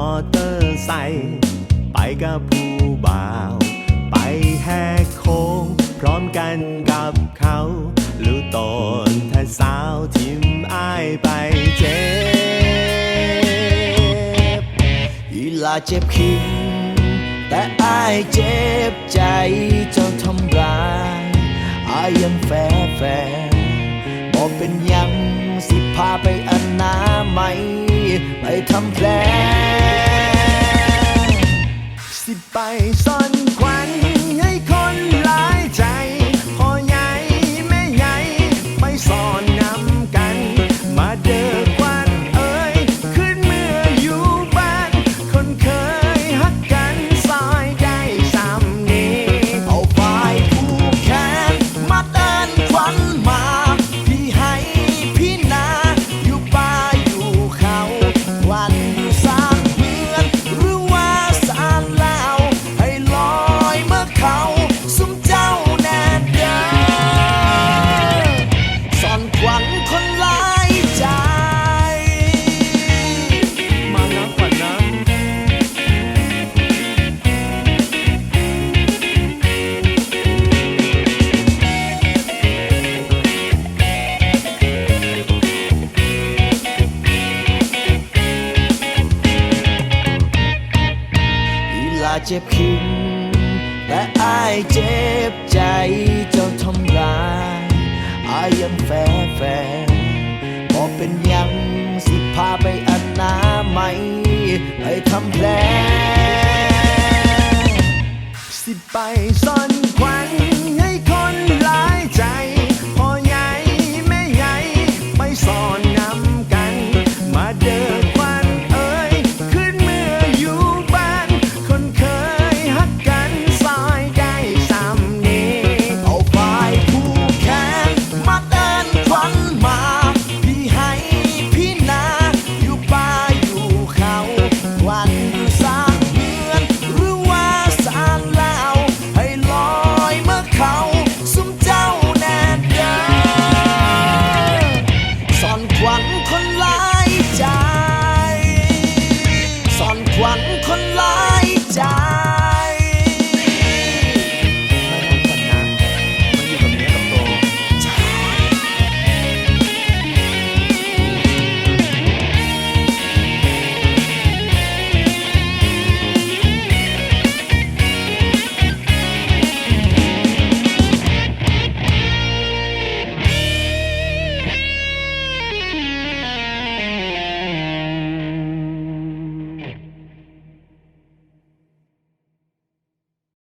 อเตอร์ไซค์ไปกับผู้บ่าว ไปแหกโค้งพร้อมกันกับเขารู้ตนถ้าสาวทิมอายไปเจ็บอีลาเจ็บคิงแต่อายเจ็บใจเจ้าทำ สิไเจ็บขึ้นแต่อายเจ็บใจเจ้าทำลายอายยังแฝงฝบอเป็นยังสิพาไปอันนาไหมไปทำแผลสิไปซ่อนควัน วันคนลา